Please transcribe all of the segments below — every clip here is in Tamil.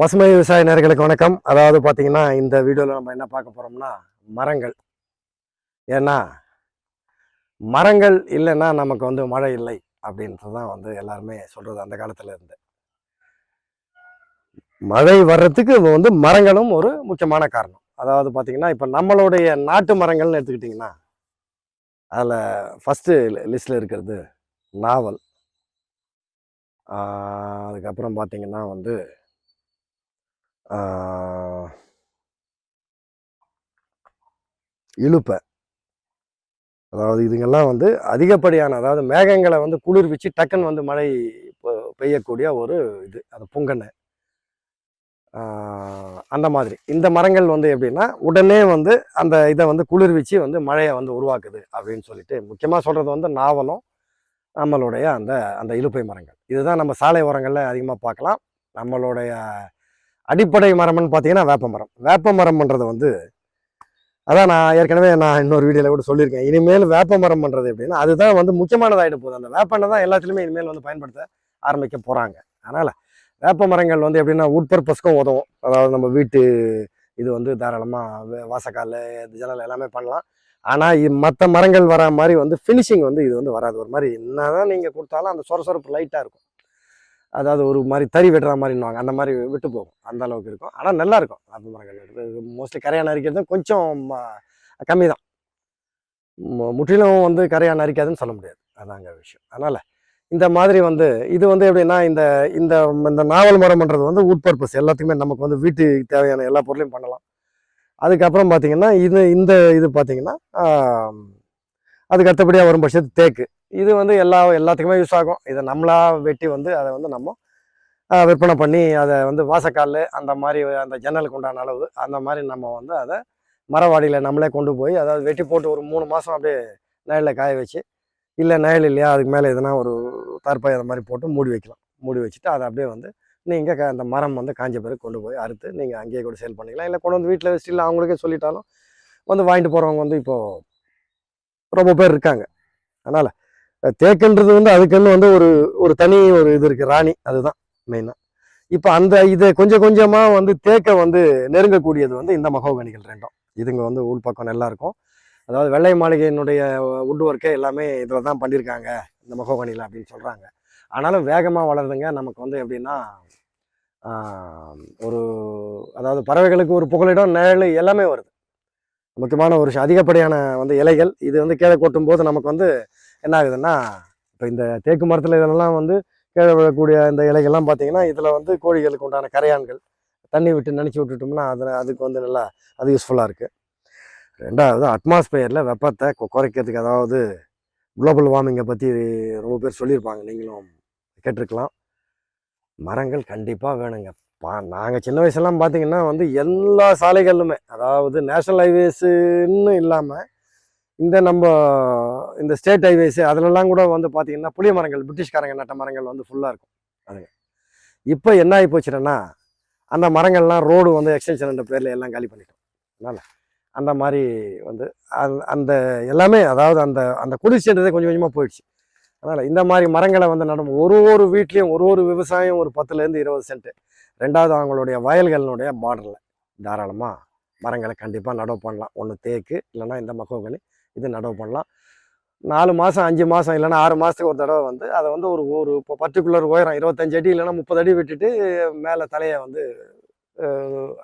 பசுமை விவசாய நேர்களுக்கு வணக்கம். அதாவது பார்த்தீங்கன்னா இந்த வீடியோவில் நம்ம என்ன பார்க்க போகிறோம்னா மரங்கள். ஏன்னா மரங்கள் இல்லைன்னா நமக்கு வந்து மழை இல்லை அப்படின்றது தான் வந்து எல்லாருமே சொல்கிறது அந்த காலத்தில் இருந்து. மழை வர்றதுக்கு வந்து மரங்களும் ஒரு முக்கியமான காரணம். அதாவது பார்த்தீங்கன்னா இப்போ நம்மளுடைய நாட்டு மரங்கள்னு எடுத்துக்கிட்டிங்கன்னா அதில் ஃபஸ்ட்டு லிஸ்ட்டில் இருக்கிறது நாவல். அதுக்கப்புறம் பார்த்தீங்கன்னா வந்து இழுப்பை. இலுப்பை அதாவது இதுங்கெல்லாம் வந்து அதிகப்படியான அதாவது மேகங்களை வந்து குளிர்விச்சு டக்குன்னு வந்து மழை பெய்யக்கூடிய ஒரு இது. அது புங்கன்னு. அந்த மாதிரி. இந்த மரங்கள் வந்து எப்படின்னா உடனே வந்து அந்த இதை வந்து குளிர்விச்சு வந்து மழையை வந்து உருவாக்குது அப்படின்னு சொல்லிட்டு முக்கியமாக சொல்கிறது வந்து நாவலும் நம்மளுடைய அந்த அந்த இலுப்பை மரங்கள். இதுதான் நம்ம சாலை ஓரங்களில் அதிகமாக பார்க்கலாம். நம்மளுடைய அடிப்படை மரம்னு பார்த்தீங்கன்னா வேப்ப மரம். வேப்ப மரம்ன்றது வந்து அதான் நான் ஏற்கனவே நான் இன்னொரு வீடியோவில் கூட சொல்லியிருக்கேன். இனிமேல் வேப்ப மரம் பண்ணுறது எப்படின்னா அதுதான் வந்து முக்கியமானதாகிட போகுது. அந்த வேப்பெண்ணெய் தான் எல்லாத்துலேயுமே இனிமேல் வந்து பயன்படுத்த ஆரம்பிக்க போகிறாங்க அதனால் வேப்ப மரங்கள் வந்து எப்படின்னா உட்பர்பஸ்க்கும் உதவும். அதாவது நம்ம வீட்டு இது வந்து தாராளமாக வாசக்கால் ஜன்னல் எல்லாமே பண்ணலாம். ஆனால் மற்ற மரங்கள் வர மாதிரி வந்து ஃபினிஷிங் வந்து இது வந்து வராது. ஒரு மாதிரி என்னதான் நீங்கள் கொடுத்தாலும் அந்த சொர சொரப்பு லைட்டாக இருக்கும். அதாவது ஒரு மாதிரி தறி வெட்டுற மாதிரின்னுவாங்க. அந்த மாதிரி விட்டு போகும். அந்த அளவுக்கு இருக்கும். ஆனால் நல்லா இருக்கும் வேப்ப மரங்கள் மோஸ்ட்லி கரையான அரிக்கிறது கொஞ்சம் கம்மி தான் முற்றிலும் வந்து கரையான அரிக்காதுன்னு சொல்ல முடியாது. அதாங்க விஷயம். அதனால் இந்த மாதிரி வந்து இது வந்து எப்படின்னா இந்த இந்த இந்த நாவல் மரம்ன்றது வந்து உட்பர்பஸ் எல்லாத்துக்குமே நமக்கு வந்து வீட்டுக்கு தேவையான எல்லா பொருளையும் பண்ணலாம். அதுக்கப்புறம் பார்த்தீங்கன்னா இது இந்த இது பார்த்தீங்கன்னா அதுக்கு அடுத்தபடியாக வரும் பட்சத்து தேக்கு. இது வந்து எல்லா எல்லாத்துக்குமே யூஸ் ஆகும். இதை நம்மளா வெட்டி வந்து அதை வந்து நம்ம விற்பனை பண்ணி அதை வந்து வாசக்கால் அந்த மாதிரி அந்த ஜன்னலுக்கு உண்டான அளவு அந்த மாதிரி நம்ம வந்து அதை மரவாடியில் நம்மளே கொண்டு போய் அதாவது வெட்டி போட்டு ஒரு மூணு மாதம் அப்படியே நயலில் காய வச்சு இல்லை நயல் இல்லையா அதுக்கு மேலே எதுனா ஒரு தற்பாய் அந்த மாதிரி போட்டு மூடி வைக்கலாம். மூடி வச்சுட்டு அதை அப்படியே வந்து நீங்கள் அந்த மரம் வந்து காஞ்ச பிறகு கொண்டு போய் அறுத்து நீங்கள் அங்கேயே கூட சேல் பண்ணிக்கலாம். இல்லை கொண்டு வந்து வீட்டில் வச்சுட்டு அவங்களுக்கே சொல்லிட்டாலும் வந்து வாங்கிட்டு போகிறவங்க வந்து இப்போது ரொம்ப பேர் இருக்காங்க. அதனால் தேக்குன்றது வந்து அதுக்குன்னு வந்து ஒரு ஒரு தனி ஒரு இது இருக்குது ராணி. அதுதான் மெயினாக இப்போ அந்த இதை கொஞ்சம் கொஞ்சமாக வந்து தேக்கை வந்து நெருங்கக்கூடியது வந்து இந்த மகோகனிகள் ரெண்டும். இதுங்க வந்து உள்பக்கம் நல்லா இருக்கும். அதாவது வெள்ளை மாளிகையினுடைய உட் ஒர்க்கே எல்லாமே இதில் தான் பண்ணியிருக்காங்க இந்த மகோகனியில் அப்படின்னு சொல்கிறாங்க ஆனாலும் வேகமாக வளருதுங்க. நமக்கு வந்து எப்படின்னா ஒரு அதாவது பறவைகளுக்கு ஒரு புகலிடம் நிழல் எல்லாமே வருது. முக்கியமான ஒரு அதிகப்படியான வந்து இலைகள் இது வந்து கீழே கொட்டும் போது நமக்கு வந்து என்ன ஆகுதுன்னா இப்போ இந்த தேக்கு மரத்தில் இதெல்லாம் வந்து கீழே விழக்கூடிய இந்த இலைகள்லாம் பார்த்தீங்கன்னா இதில் வந்து கோழிகளுக்கு உண்டான கரையான்கள் தண்ணி விட்டு நினச்சி விட்டுட்டோம்னா அதில் அதுக்கு வந்து நல்லா அது யூஸ்ஃபுல்லாக இருக்குது ரெண்டாவது அட்மாஸ்பியரில் வெப்பத்தை குறைக்கிறதுக்கு அதாவது குளோபல் வார்மிங்கை பற்றி ரொம்ப பேர் சொல்லியிருப்பாங்க. நீங்களும் கேட்டிருக்கலாம். மரங்கள் கண்டிப்பாக வேணுங்க. பா நாங்கள் சின்ன வயசுலாம் பார்த்தீங்கன்னா வந்து எல்லா சாலைகளிலுமே அதாவது நேஷனல் ஹைவேஸுன்னு இல்லாமல் இந்த நம்ம இந்த ஸ்டேட் ஹைவேஸு அதிலெல்லாம் கூட வந்து பார்த்திங்கன்னா புளிய மரங்கள் பிரிட்டிஷ்காரங்க நட்ட மரங்கள் வந்து ஃபுல்லாக இருக்கும். அதுங்க. இப்போ என்ன ஆகி போச்சுன்னா அந்த மரங்கள்லாம் ரோடு வந்து எக்ஸ்டென்ஷன் பேரில் எல்லாம் காலி பண்ணிட்டோம். அதனால் அந்த மாதிரி வந்து அந்த- அந்த எல்லாமே அதாவது அந்த அந்த குடிசைன்றதே கொஞ்சம் கொஞ்சமாக போயிடுச்சு. அதனால் இந்த மாதிரி மரங்களை வந்து நடும் ஒரு ஒரு வீட்லேயும் ஒரு ஒரு விவசாயம் ஒரு பத்துலேருந்து இருபது சென்ட்டு ரெண்டாவது அவங்களுடைய வயல்களினுடைய பார்டரில் தாராளமாக மரங்களை கண்டிப்பாக நடவு பண்ணலாம். ஒன்று தேக்கு இல்லைன்னா இந்த மகோகனி இது நடவு பண்ணலாம். நாலு மாதம் அஞ்சு மாதம் இல்லைன்னா ஆறு மாதத்துக்கு ஒரு தடவை வந்து அதை வந்து ஒரு ஒரு இப்போ பர்டிகுலர் உயரம் இருபத்தஞ்சு அடி இல்லைன்னா முப்பது அடி விட்டுட்டு மேலே தலையை வந்து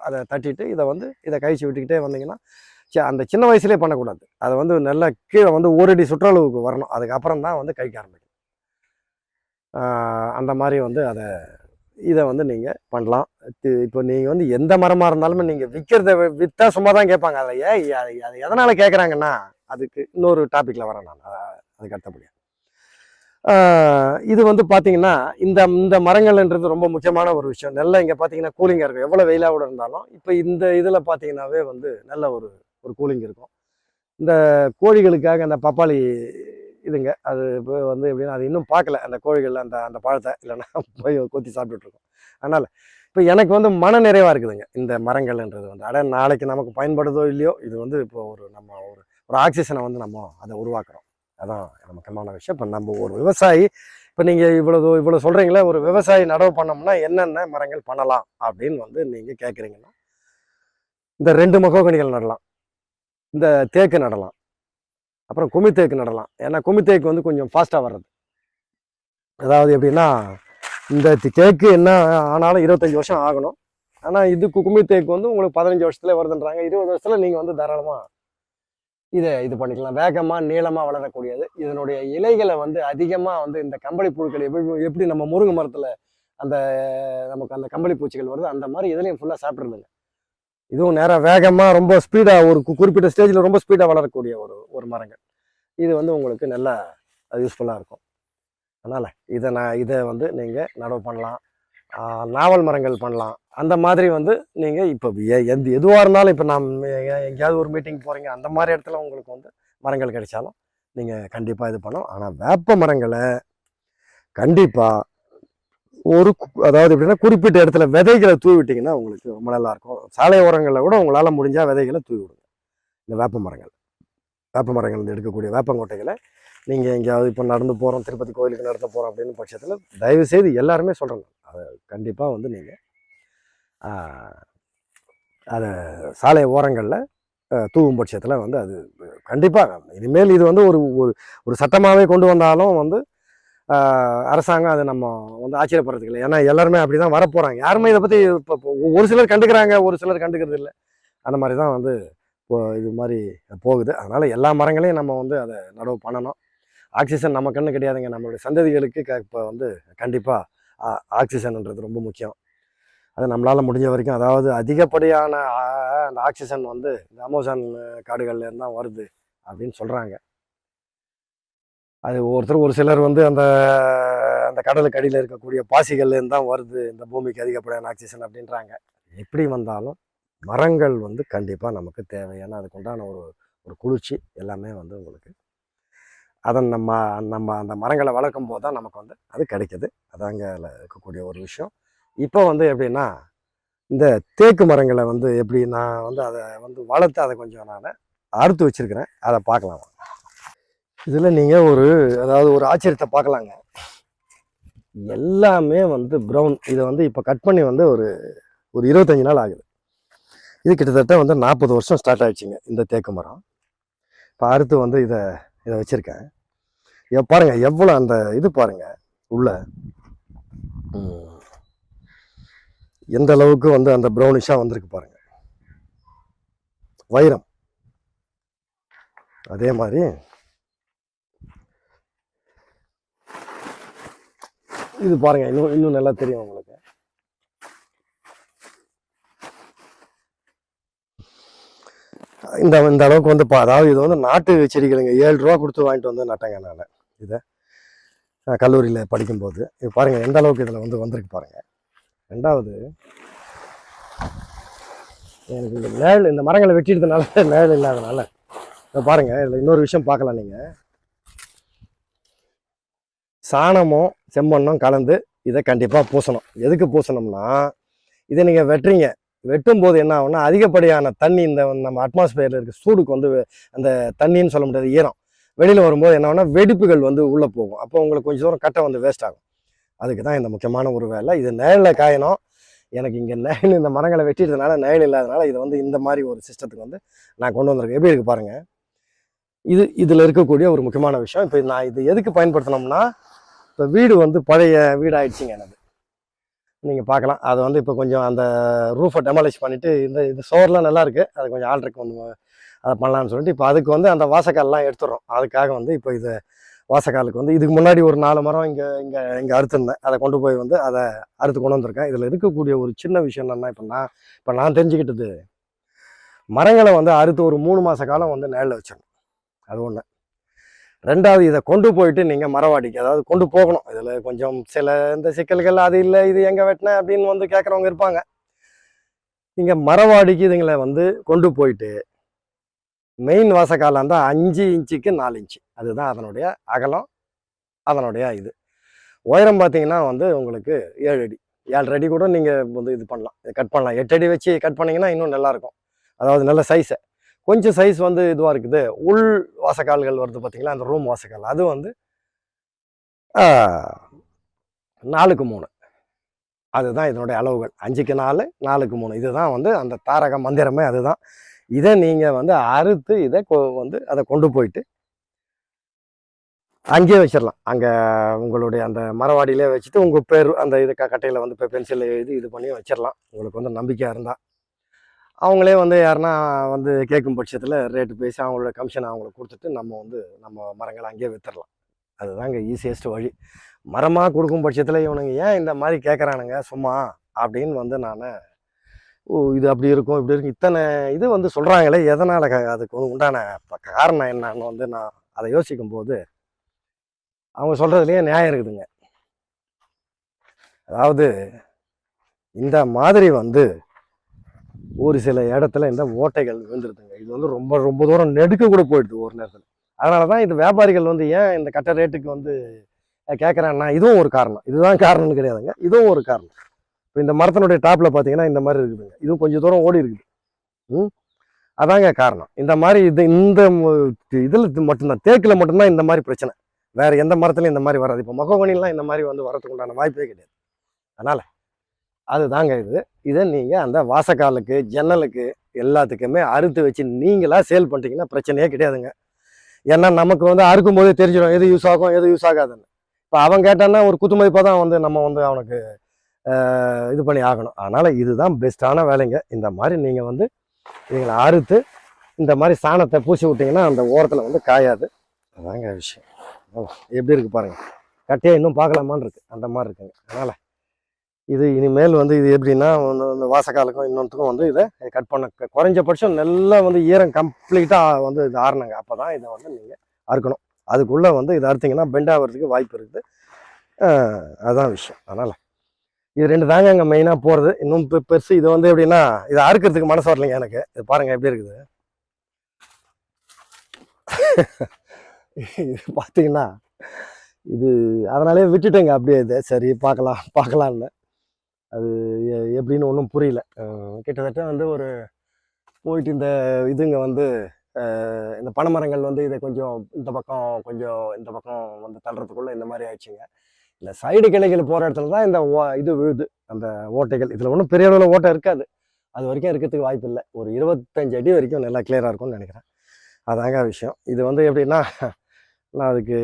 அதை தட்டிட்டு இதை வந்து இதை கழிச்சு விட்டுக்கிட்டே வந்தீங்கன்னா அந்த சின்ன வயசுலேயே பண்ணக்கூடாது. அதை வந்து நல்ல கீழே வந்து ஓரடி சுற்றளவுக்கு வரணும். அதுக்கப்புறம் தான் வந்து கழிக்க ஆரம்பிக்கும். அந்த மாதிரி வந்து அதை இதை வந்து நீங்கள் பண்ணலாம். இப்போ நீங்கள் வந்து எந்த மரமாக இருந்தாலுமே நீங்கள் விற்கிறத விற்றா சும்மா தான் கேட்பாங்க. அதை ஏன் அது எதனால் கேட்குறாங்கன்னா அதுக்கு இன்னொரு டாப்பிக்கில் வரேன் நான். அதுக்கு அடுத்தபடியாக இது வந்து பார்த்தீங்கன்னா இந்த இந்த மரங்கள்ன்றது ரொம்ப முக்கியமான ஒரு விஷயம். நல்லா இங்கே பார்த்தீங்கன்னா கூலிங்காக இருக்கும். எவ்வளோ வெயிலாக கூட இருந்தாலும் இப்போ இந்த இதில் பார்த்தீங்கன்னாவே வந்து நல்ல ஒரு ஒரு கூலிங் இருக்கும். இந்த கோழிகளுக்காக அந்த பப்பாளி இதுங்க அது இப்போ வந்து எப்படின்னா அது இன்னும் பார்க்கல. அந்த கோழிகள் அந்த அந்த பழத்தை இல்லைன்னா போய் கொத்தி சாப்பிட்டுட்ருக்கோம் அதனால் இப்போ எனக்கு வந்து மன நிறைவாக இருக்குதுங்க. இந்த மரங்கள்ன்றது வந்து அட நாளைக்கு நமக்கு பயன்படுதோ இல்லையோ இது வந்து இப்போ ஒரு நம்ம ஒரு ஒரு ஆக்சிஜனை வந்து நம்ம அதை உருவாக்குறோம். அதான் முக்கியமான விஷயம். இப்போ நம்ம ஒரு விவசாயி இப்போ நீங்கள் இவ்வளோ இவ்வளோ சொல்கிறீங்களே ஒரு விவசாயி நடவு பண்ணோம்னா என்னென்ன மரங்கள் பண்ணலாம் அப்படின்னு வந்து நீங்கள் கேட்குறீங்கன்னா இந்த ரெண்டு மகோகனிகள் நடலாம். இந்த தேக்கு நடலாம். அப்புறம் குமி தேக்கு நடலாம். ஏன்னா குமி தேக்கு வந்து கொஞ்சம் ஃபாஸ்ட்டாக வர்றது. அதாவது எப்படின்னா இந்த தேக்கு என்ன ஆனாலும் இருபத்தஞ்சி வருஷம் ஆகணும். ஆனால் இது குமி தேக்கு வந்து உங்களுக்கு பதினஞ்சு வருஷத்துல வருதுன்றாங்க. இருபது வருஷத்தில் நீங்கள் வந்து தாராளமாக இதை இது பண்ணிக்கலாம். வேகமாக நீளமாக வளரக்கூடியது. இதனுடைய இலைகளை வந்து அதிகமாக வந்து இந்த கம்பளி புழுக்கள் எப்படி எப்படி நம்ம முருங்கை மரத்தில் அந்த நமக்கு அந்த கம்பளி பூச்சிகள் வருது அந்த மாதிரி இதுலேயும் ஃபுல்லாக சாப்பிட்றதுங்க. இதுவும் நேராக வேகமாக ரொம்ப ஸ்பீடாக ஒரு குறிப்பிட்ட ஸ்டேஜில் ரொம்ப ஸ்பீடாக வளரக்கூடிய ஒரு ஒரு மரங்கள். இது வந்து உங்களுக்கு நல்லா யூஸ்ஃபுல்லாக இருக்கும். அதனால் இதை நான் இதை வந்து நீங்கள் நடவு பண்ணலாம். நாவல் மரங்கள் பண்ணலாம். அந்த மாதிரி வந்து நீங்கள் இப்போ எந்த எதுவாக இருந்தாலும் இப்போ நாம் எங்கேயாவது ஒரு மீட்டிங் போகிறீங்க அந்த மாதிரி இடத்துல உங்களுக்கு வந்து மரங்கள் கிடைச்சாலும் நீங்கள் கண்டிப்பாக இது பண்ணோம் ஆனால் வேப்ப மரங்களை கண்டிப்பாக ஒரு அதாவது எப்படின்னா குறிப்பிட்ட இடத்துல விதைகளை தூவி விட்டிங்கன்னா உங்களுக்கு ரொம்ப நல்லாயிருக்கும். சாலை ஓரங்களில் கூட உங்களால் முடிஞ்சால் விதைகளை தூவி விடுங்க இந்த வேப்ப மரங்கள். வேப்ப மரங்கள் எடுக்கக்கூடிய வேப்பங்கொட்டைகளை நீங்கள் எங்கேயாவது இப்போ நடந்து போகிறோம் திருப்பதி கோயிலுக்கு நடந்து போகிறோம் அப்படின்னு பட்சத்தில் தயவு செய்து எல்லாருமே சொல்கிறேன் அதை கண்டிப்பாக வந்து நீங்கள் அதை சாலை ஓரங்களில் தூவும் பட்சத்தில் வந்து அது கண்டிப்பாக இனிமேல் இது வந்து ஒரு ஒரு ஒரு சட்டமாகவே கொண்டு வந்தாலும் வந்து அரசாங்கம் அதை நம்ம வந்து ஆச்சரியப்படுறதுக்கு இல்லை. ஏன்னா எல்லாருமே அப்படி தான் வரப்போகிறாங்க யாருமே இதை பற்றி இப்போ ஒரு சிலர் கண்டுக்கிறாங்க ஒரு சிலர் கண்டுக்கிறது இல்லை. அந்த மாதிரி தான் வந்து இப்போ இது மாதிரி போகுது. அதனால் எல்லா மரங்களையும் நம்ம வந்து அதை நடவு பண்ணணும். ஆக்சிஜன் நம்ம கண்ணு கிடையாதுங்க. நம்மளுடைய சந்ததிகளுக்கு க இப்போ வந்து கண்டிப்பாக ஆக்சிஜன்ன்றது ரொம்ப முக்கியம். அது நம்மளால் முடிஞ்ச வரைக்கும் அதாவது அதிகப்படியான அந்த ஆக்சிஜன் வந்து இந்த அமேசான் காடுகள்லேருந்து தான் வருது அப்படின்னு சொல்கிறாங்க அது ஒருத்தர் ஒரு சிலர் வந்து அந்த அந்த கடலுக்கு அடியில் இருக்கக்கூடிய பாசிகள்லேருந்து தான் வருது இந்த பூமிக்கு அதிகப்படியான ஆக்சிஜன் அப்படின்றாங்க. எப்படி வந்தாலும் மரங்கள் வந்து கண்டிப்பாக நமக்கு தேவை. ஏன்னா ஒரு ஒரு குளிர்ச்சி எல்லாமே வந்து உங்களுக்கு அதை நம்ம நம்ம அந்த மரங்களை வளர்க்கும் போது தான் நமக்கு வந்து அது கிடைக்கிது. அதாங்க அதில் இருக்கக்கூடிய ஒரு விஷயம். இப்போ வந்து எப்படின்னா இந்த தேக்கு மரங்களை வந்து எப்படி நான் வந்து அதை வந்து வளர்த்து அதை கொஞ்சம் நான் அறுத்து வச்சுருக்கிறேன். அதை பார்க்கலாம் இதில் நீங்கள் ஒரு அதாவது ஒரு ஆச்சரியத்தை பார்க்கலாங்க. எல்லாமே வந்து ப்ரௌன் இதை வந்து இப்போ கட் பண்ணி வந்து ஒரு ஒரு இருபத்தஞ்சி நாள் ஆகுது. இது கிட்டத்தட்ட வந்து நாற்பது வருஷம் ஸ்டார்ட் ஆகிடுச்சிங்க இந்த தேக்கு மரம். இப்போ அறுத்து வந்து இதை இதை வச்சுருக்கேன். இதை பாருங்கள் எவ்வளோ அந்த இது பாருங்கள் உள்ள. எந்த அளவுக்கு வந்து அந்த ப்ரௌனிஷாக வந்திருக்கு பாருங்கள் வைரம். அதே மாதிரி இது பாருங்க இன்னும் இன்னும் நல்லா தெரியும் உங்களுக்கு. இந்த இந்த அளவுக்கு வந்து அதாவது இது வந்து நாட்டு செடிகளுங்க ஏழு ரூபா கொடுத்து வாங்கிட்டு வந்து நட்டேங்க நான் இதை. கல்லூரியில் படிக்கும்போது. இது பாருங்க எந்த அளவுக்கு இதில் வந்து வந்திருக்கு பாருங்க. ரெண்டாவது எனக்கு இந்த மேல் இந்த மரங்களை வெட்டிடுறதுனால மேல் இல்லாதனால. இதை பாருங்கள் இதில் இன்னொரு விஷயம் பார்க்கலாம் நீங்கள் சாணமும் செம்மண்ணும் கலந்து இதை கண்டிப்பாக பூசணும். எதுக்கு பூசணும்னா இதை நீங்கள் வெட்டுறீங்க. வெட்டும் போது என்ன ஆகும்னா அதிகப்படியான தண்ணி இந்த நம்ம அட்மாஸ்பியரில் இருக்க சூடுக்கு வந்து அந்த தண்ணின்னு சொல்ல முடியாது ஈரம். வெளியில் வரும்போது என்ன ஆகும்னா வெடிப்புகள் வந்து உள்ளே போகும். அப்போ உங்களுக்கு கொஞ்சம் தூரம் கட்டை வந்து வேஸ்ட் ஆகும். அதுக்கு தான் இந்த முக்கியமான ஒரு வேலை. இது நிழலில் காயணும். எனக்கு இங்கே நிழல் இந்த மரங்களை வெட்டிட்டதுனால நிழல் இல்லாதனால இதை வந்து இந்த மாதிரி ஒரு சிஸ்டத்துக்கு வந்து நான் கொண்டு வந்திருக்கேன். எப்படி இருக்கு பாருங்கள் இது இதில் இருக்கக்கூடிய ஒரு முக்கியமான விஷயம். இப்போ நான் இது எதுக்கு பயன்படுத்தினோம்னா இப்போ வீடு வந்து பழைய வீடாகிடுச்சிங்க எனக்கு. நீங்கள் பார்க்கலாம். அது வந்து இப்போ கொஞ்சம் அந்த ரூஃபை டெமாலிஷ் பண்ணிவிட்டு இந்த இது சோர்லாம் நல்லா இருக்குது அது கொஞ்சம் ஆல்ட்ருக்கு ஒன்று அதை பண்ணலான்னு சொல்லிட்டு இப்போ அதுக்கு வந்து அந்த வாசக்கால்லாம் எடுத்துடுறோம் அதுக்காக வந்து இப்போ இது வாசக்காலுக்கு வந்து இதுக்கு முன்னாடி ஒரு நாலு மரம் இங்கே இங்கே இங்கே அறுத்துருந்தேன். அதை கொண்டு போய் வந்து அதை அறுத்து கொண்டு வந்திருக்கேன். இதில் இருக்கக்கூடிய ஒரு சின்ன விஷயம் என்னென்னா இப்போ நான் இப்போ நான் தெரிஞ்சுக்கிட்டது மரங்களை வந்து அறுத்து ஒரு மூணு மாத காலம் வந்து நேரில் வச்சிடணும். அது ஒன்று ரெண்டாவது இதை கொண்டு போயிட்டு நீங்கள் மரவாடிக்கு அதாவது கொண்டு போகணும். இதில் கொஞ்சம் சில இந்த சிக்கல்கள் அது இல்லை இது எங்கே வெட்டினேன் அப்படின்னு வந்து கேட்குறவங்க இருப்பாங்க. இங்கே மரவாடிக்கு இதுங்களை வந்து கொண்டு போயிட்டு மெயின் வாசக்காலம் தான் அஞ்சு இன்ச்சுக்கு நாலு இன்ச்சு. அதுதான் அதனுடைய அகலம் அதனுடைய இது. உயரம் பார்த்தீங்கன்னா வந்து உங்களுக்கு ஏழு அடி. ஏழு அடி கூட நீங்கள் வந்து இது பண்ணலாம். கட் பண்ணலாம். எட்டு அடி வச்சு கட் பண்ணிங்கன்னா இன்னும் நல்லாயிருக்கும் அதாவது நல்ல சைஸை கொஞ்சம் சைஸ் வந்து இதுவாக இருக்குது. உள் வாசக்கால்கள் வருது பார்த்தீங்களா அந்த ரூம் வாசக்கால். அது வந்து நாலுக்கு மூணு. அதுதான் இதனுடைய அளவுகள். அஞ்சுக்கு நாலு நாலுக்கு மூணு. இதுதான் வந்து அந்த தாரக மந்திரமே அதுதான். இதை நீங்கள் வந்து அறுத்து இதை கொ- வந்து அதை கொண்டு போயிட்டு அங்கேயே வச்சிடலாம். அங்கே உங்களுடைய அந்த மரவாடியிலே வச்சுட்டு உங்கள் பேர் அந்த இது க கட்டையில் வந்து இப்போ பென்சிலில் எழுதி இது பண்ணி வச்சிடலாம். உங்களுக்கு வந்து நம்பிக்கையாக இருந்தால் அவங்களே வந்து யாருன்னா வந்து கேட்கும் பட்சத்தில் ரேட்டு பேசி அவங்களோட கமிஷன் அவங்களுக்கு கொடுத்துட்டு நம்ம வந்து நம்ம மரங்களை அங்கேயே வித்துடலாம். அதுதாங்க ஈஸியஸ்ட் வழி. மரமாக கொடுக்கும் பட்சத்தில் இவனுங்க ஏன் இந்த மாதிரி கேட்குறானுங்க சும்மா அப்படின்னு வந்து நான் ஓ இது அப்படி இருக்கும் இப்படி இருக்கும். இத்தனை இது வந்து சொல்கிறாங்களே எதனால் அதுக்கு உண்டான காரணம் என்னன்னு வந்து நான் அதை யோசிக்கும் போது அவங்க சொல்கிறதுலேயே நியாயம் இருக்குதுங்க. அதாவது இந்த மாதிரி வந்து ஒரு சில இடத்துல இந்த ஓட்டைகள் விழுந்துருதுங்க. இது வந்து ரொம்ப ரொம்ப தூரம் நெடுக்க கூட போயிடுது ஒரு நேரத்தில். அதனால தான் இந்த வியாபாரிகள் வந்து ஏன் இந்த கட்ட ரேட்டுக்கு வந்து கேட்குறாங்கன்னா இதுவும் ஒரு காரணம். இதுதான் காரணம்னு கிடையாதுங்க. இதுவும் ஒரு காரணம். இப்போ இந்த மரத்தினுடைய டாப்பில் பார்த்தீங்கன்னா இந்த மாதிரி இருக்குதுங்க. இதுவும் கொஞ்சம் தூரம் ஓடி இருக்குது. ம்? அதாங்க காரணம். இந்த மாதிரி இது இந்த இதில் மட்டும்தான். தேக்கில் மட்டும்தான் இந்த மாதிரி பிரச்சனை. வேறு எந்த மரத்துலையும் இந்த மாதிரி வராது. இப்போ மகோகணிலாம் இந்த மாதிரி வந்து வரதுக்கு உண்டான வாய்ப்பே கிடையாது. அதனால் அதுதாங்க இது. இதை நீங்கள் அந்த வாசக்காலுக்கு ஜன்னலுக்கு எல்லாத்துக்குமே அறுத்து வச்சு நீங்களாக சேல் பண்ணிட்டீங்கன்னா பிரச்சனையே கிடையாதுங்க. ஏன்னா நமக்கு வந்து அறுக்கும் போதே தெரிஞ்சிடும் எது யூஸ் ஆகும் எது யூஸ் ஆகாதுன்னு. இப்போ அவன் கேட்டான்னா ஒரு குத்துமதிப்பாக தான் வந்து நம்ம வந்து அவனுக்கு இது பண்ணி ஆகணும். அதனால் இதுதான் பெஸ்ட்டான வேலைங்க. இந்த மாதிரி நீங்கள் வந்து இவங்களை அறுத்து இந்த மாதிரி சாணத்தை பூசி விட்டிங்கன்னா அந்த ஓரத்தில் வந்து காயாது. அதாங்க விஷயம். ஓ, எப்படி இருக்குது பாருங்கள் கட்டியாக இன்னும் பார்க்கலாமான்னு இருக்குது அந்த மாதிரி இருக்குங்க. அதனால் இது இனிமேல் வந்து இது எப்படின்னா வந்து இந்த வாசக்காலுக்கும் இன்னொன்றுக்கும் வந்து இதை கட் பண்ண குறைஞ்சபட்சம் நல்லா வந்து ஈரம் கம்ப்ளீட்டாக வந்து இது ஆறுனாங்க. அப்போ தான் இதை வந்து நீங்கள் அறுக்கணும். அதுக்குள்ளே வந்து இதை அறுத்தீங்கன்னா பெண்ட் ஆகிறதுக்கு வாய்ப்பு இருக்குது. அதுதான் விஷயம். அதனால் இது ரெண்டு தாங்க அங்கே மெயினாக போகிறது இன்னும் பெ- பெருசு இது வந்து எப்படின்னா இதை அறுக்கிறதுக்கு மனசு வரலைங்க எனக்கு. இது பாருங்கள் எப்படி இருக்குது. இது பார்த்தீங்கன்னா இது அதனாலே விட்டுட்டேங்க அப்படியே இது. சரி பார்க்கலாம். பார்க்கலான்னு அது எ- எப்படின்னு ஒன்றும் புரியல. கிட்டத்தட்ட வந்து ஒரு போயிட்டு இந்த இதுங்க வந்து இந்த பனைமரங்கள் வந்து இதை கொஞ்சம் இந்த பக்கம் கொஞ்சம் இந்த பக்கம் வந்து தள்ளுறதுக்குள்ளே இந்த மாதிரி ஆயிடுச்சுங்க. இந்த சைடு கிளைகள் போகிற இடத்துல தான் இந்த ஓ- இது விழுது. அந்த ஓட்டைகள். இதில் ஒன்றும் பெரிய அளவில் ஓட்டை இருக்காது. அது வரைக்கும் இருக்கிறதுக்கு வாய்ப்பு இல்லை. ஒரு இருபத்தஞ்சு அடி வரைக்கும் நல்லா கிளியராக இருக்கும்னு நினைக்கிறேன். அதாங்க விஷயம். இது வந்து எப்படின்னா நான் அதுக்கு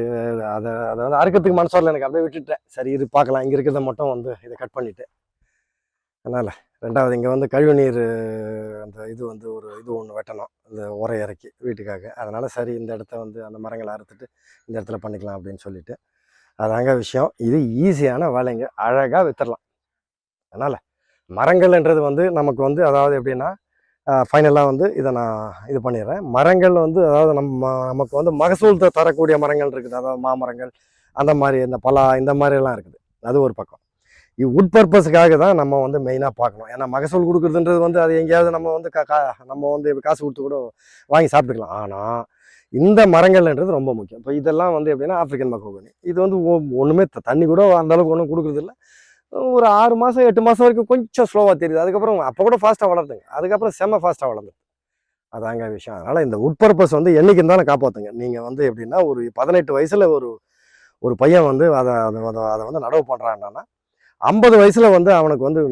அதை அதை வந்து அறுக்கிறதுக்கு மனசு வரல. எனக்கு அப்படியே விட்டுட்டேன். சரி இது பார்க்கலாம். இங்கே இருக்கிறத மட்டும் வந்து இதை கட் பண்ணிவிட்டு அதனால் ரெண்டாவது இங்கே வந்து கழிவு நீர் அந்த இது வந்து ஒரு இது ஒன்று வெட்டணும். இந்த உரை இறக்கி வீட்டுக்காக. அதனால் சரி இந்த இடத்த வந்து அந்த மரங்களை அறுத்துட்டு இந்த இடத்துல பண்ணிக்கலாம் அப்படின்னு சொல்லிட்டு அதாங்க விஷயம். இது ஈஸியான வேலைங்க. அழகாக வித்துடலாம் அதனால் மரங்கள்ன்றது வந்து நமக்கு வந்து அதாவது எப்படின்னா ஃபைனலாக வந்து இதை நான் இது பண்ணிடுறேன். மரங்கள் வந்து அதாவது நம்ம நமக்கு வந்து மகசூல் தரக்கூடிய மரங்கள் இருக்குது. அதாவது மாமரங்கள் அந்த மாதிரி இந்த பலா இந்த மாதிரிலாம் இருக்குது. அது ஒரு பக்கம். உட் பர்பஸுக்காக தான் நம்ம வந்து மெயினாக பார்க்கணும். ஏன்னா மகசூல் கொடுக்குறதுன்றது வந்து அது எங்கேயாவது நம்ம வந்து கா கா- நம்ம வந்து காசு கொடுத்து கூட வாங்கி சாப்பிட்டுக்கலாம். ஆனால் இந்த மரங்கள்ன்றது ரொம்ப முக்கியம். இப்போ இதெல்லாம் வந்து எப்படின்னா ஆப்பிரிக்கன் மக்கோகனி இது வந்து ஒ- த- தண்ணி கூட அந்தளவுக்கு ஒன்றும் கொடுக்குறதில்ல. ஒரு ஆறு மாதம் எட்டு மாதம் வரைக்கும் கொஞ்சம் ஸ்லோவாக தெரியுது. அதுக்கப்புறம் அப்போ கூட ஃபாஸ்ட்டாக வளர்த்துங்க. அதுக்கப்புறம் செம்ம ஃபாஸ்ட்டாக வளர்ந்து அதாங்க விஷயம். அதனால் இந்த உட்பர்பஸ் வந்து என்றைக்கு இருந்தாலும் காப்பாற்றுங்க நீங்கள் வந்து எப்படின்னா ஒரு பதினெட்டு வயசில் ஒரு ஒரு பையன் வந்து அதை அதை அதை- அதை வந்து நடவு பண்ணுறாங்கன்னா ஐம்பது வயசில் வந்து அவனுக்கு வந்து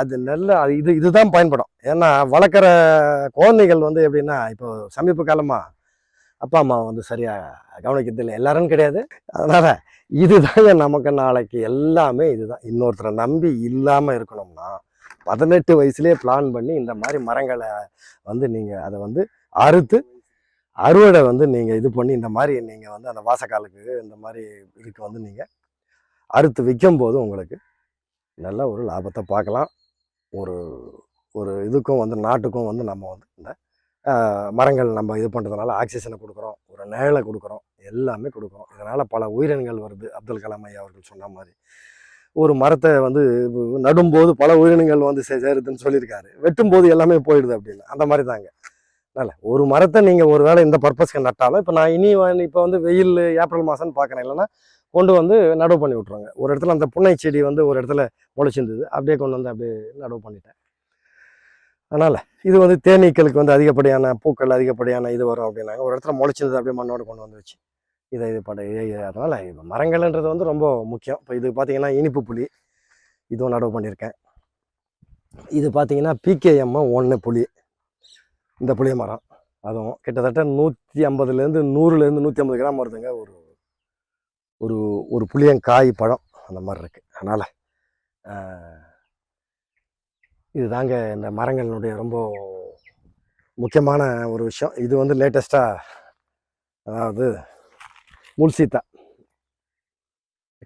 அது நல்ல அது இது இதுதான் பயன்படும். ஏன்னா வளர்க்குற குழந்தைகள் வந்து எப்படின்னா இப்போ சமீப காலமாக அப்பா அம்மா வந்து சரியாக கவனிக்கிறது இல்லை. எல்லாரும் கிடையாது. அதனால் இதுதாங்க நமக்கு நாளைக்கு எல்லாமே இதுதான். இன்னொருத்தரை நம்பி இல்லாமல் இருக்கணும்னா பதினெட்டு வயசுலேயே பிளான் பண்ணி இந்த மாதிரி மரங்களை வந்து நீங்கள் அதை வந்து அறுத்து அறுவடை வந்து நீங்கள் இது பண்ணி இந்த மாதிரி நீங்கள் வந்து அந்த வாசக்காலுக்கு இந்த மாதிரி இதுக்கு வந்து நீங்கள் அறுத்து விற்கும் போது உங்களுக்கு நல்ல ஒரு லாபத்தை பார்க்கலாம். ஒரு ஒரு இதுக்கும் வந்து நாட்டுக்கும் வந்து நம்ம வந்து இந்த மரங்கள் நம்ம இது பண்ணுறதுனால ஆக்சிஜனை கொடுக்குறோம் ஒரு நிழலை கொடுக்குறோம் எல்லாமே கொடுக்குறோம். இதனால் பல உயிரினங்கள் வருது. அப்துல் கலாம் ஐயா அவர்கள் சொன்ன மாதிரி. ஒரு மரத்தை வந்து நடும்போது பல உயிரினங்கள் வந்து சேருதுன்னு சொல்லியிருக்காரு. வெட்டும்போது எல்லாமே போயிடுது அப்படின்னு. அந்த மாதிரி தாங்க. அதனால் ஒரு மரத்தை நீங்கள் ஒரு வேளை இந்த பர்பஸ்க்கு நட்டாலும் இப்போ நான் இனி இப்போ வந்து வெயில் ஏப்ரல் மாதம்னு பார்க்குறேன். இல்லைன்னா கொண்டு வந்து நடவு பண்ணி விட்ருவாங்க ஒரு இடத்துல அந்த புன்னை செடி வந்து ஒரு இடத்துல முளைச்சிருந்தது. அப்படியே கொண்டு வந்து அப்படியே நடவு பண்ணிட்டேன். அதனால் இது வந்து தேனீக்களுக்கு வந்து அதிகப்படியான பூக்கள் அதிகப்படியான இது வரும் அப்படின்னாங்க. ஒரு இடத்துல முளைச்சிருந்தது அப்படியே மண்ணோடு கொண்டு வந்து வச்சு இதை இது பட அதனால் மரங்கள்ன்றது வந்து ரொம்ப முக்கியம். இப்போ இது பார்த்தீங்கன்னா இனிப்பு புளி. இதுவும் நடவு பண்ணியிருக்கேன் இது பார்த்தீங்கன்னா பிகேஎம் ஒன்று புளி. இந்த புளிய மரம் அதுவும் கிட்டத்தட்ட நூற்றி ஐம்பதுலேருந்து நூறுலேருந்து நூற்றி ஐம்பது கிராம் வருதுங்க ஒரு ஒரு ஒரு புளியங்காய் பழம் அந்த மாதிரி இருக்குது அதனால் இதுதாங்க இந்த மரங்களினுடைய ரொம்ப முக்கியமான ஒரு விஷயம். இது வந்து லேட்டஸ்ட்டாக அதாவது முல்சீத்தா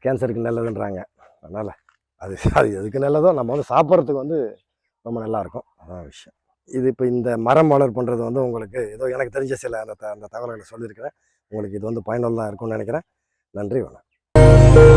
கேன்சருக்கு நல்லதுன்றாங்க. அதனால் அது அது எதுக்கு நல்லதோ நம்ம வந்து சாப்பிட்றதுக்கு வந்து ரொம்ப நல்லாயிருக்கும் அதான் விஷயம். இது இப்போ இந்த மரம் வளர் பண்ணுறது வந்து உங்களுக்கு ஏதோ எனக்கு தெரிஞ்ச சில அந்த த- அந்த தகவல்களை சொல்லியிருக்கிறேன். உங்களுக்கு இது வந்து பயனுள்ளதாக இருக்கும்னு நினைக்கிறேன். நன்றி வணக்கம்.